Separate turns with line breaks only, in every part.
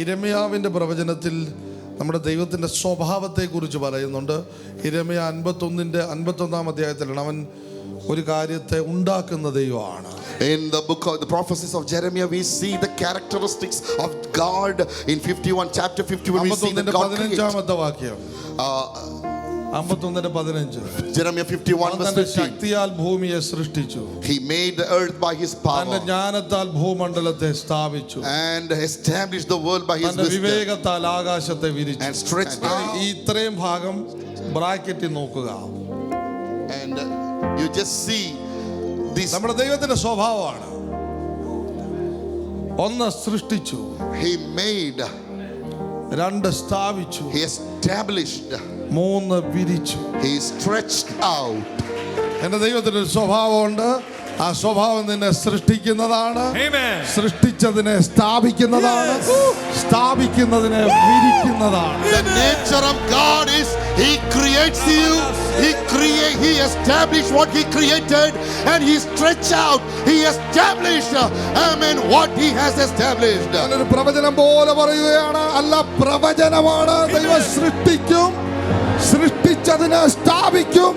ഇരമയാവിന്റെ പ്രവചനത്തിൽ നമ്മുടെ ദൈവത്തിന്റെ സ്വഭാവത്തെക്കുറിച്ച് പറയുന്നുണ്ട് ഇരമയ അൻപത്തൊന്നിന്റെ അൻപത്തൊന്നാം അധ്യായത്തിലാണ് അവൻ ഒരു കാര്യത്തെ ഉണ്ടാക്കുന്ന ദൈവമാണ്
In the book of the prophecies of Jeremiah, we see the characteristics of God. In 51, chapter 51, we see
the
God
create.
Uh,
അമ്പത്തൊന്നിന്റെ പതിനഞ്ച്
Jeremiah 51,
അവൻ
verse
തന്റെ
15.
ശക്തിയാൽ ഭൂമിയെ സൃഷ്ടിച്ചു
He made the earth by his
തന്റെ
power
ജ്ഞാനത്താൽ ഭൂമണ്ഡലത്തെ സ്ഥാപിച്ചു
and established the world by his
തന്റെ
wisdom
വിവേകത്താൽ ആകാശത്തെ വിരിച്ചു
and stretched
ഈ
out.
ഇത്രയും ഭാഗം ബ്രാക്കറ്റിൽ നോക്കുക
And uh, you just see this.
നമ്മുടെ ദൈവത്തിന്റെ സ്വഭാവമാണ് ഒന്ന് സൃഷ്ടിച്ചു
He made,
രണ്ട് സ്ഥാപിച്ചു
he established,
മൂന്ന് വിരിച്ചു
he stretched out.
എന്റെ ദൈവത്തിന് ഒരു സ്വഭാവമുണ്ട് ആ സ്വഭാവം നിന്നെ സൃഷ്ടിക്കുന്നതാണ്. സൃഷ്ടിച്ചതിനെ സ്ഥാപിക്കുന്നതാണ് സ്ഥാപിക്കുന്നതിനെ വിരിക്കുന്നതാണ്
The nature of God is He creates you, He create, He established what He created, and He stretch out, He established, uh, Amen, what He has established.
ഞാനൊരു പ്രവചനം പോലെ പറയുകയാണ് അല്ല പ്രവചനമാണ് ദൈവം സൃഷ്ടിക്കും സൃഷ്ടിച്ചതിനെ സ്ഥാപിക്കും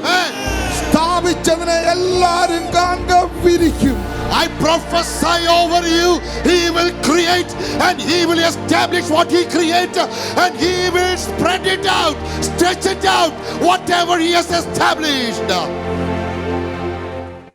And
സ്ഥാപിച്ചതിനെ എല്ലാരും കാണുക വിരിക്കും
I prophesy over you, He will create and He will establish what He created, and He will spread it out, stretch it out, whatever He has established.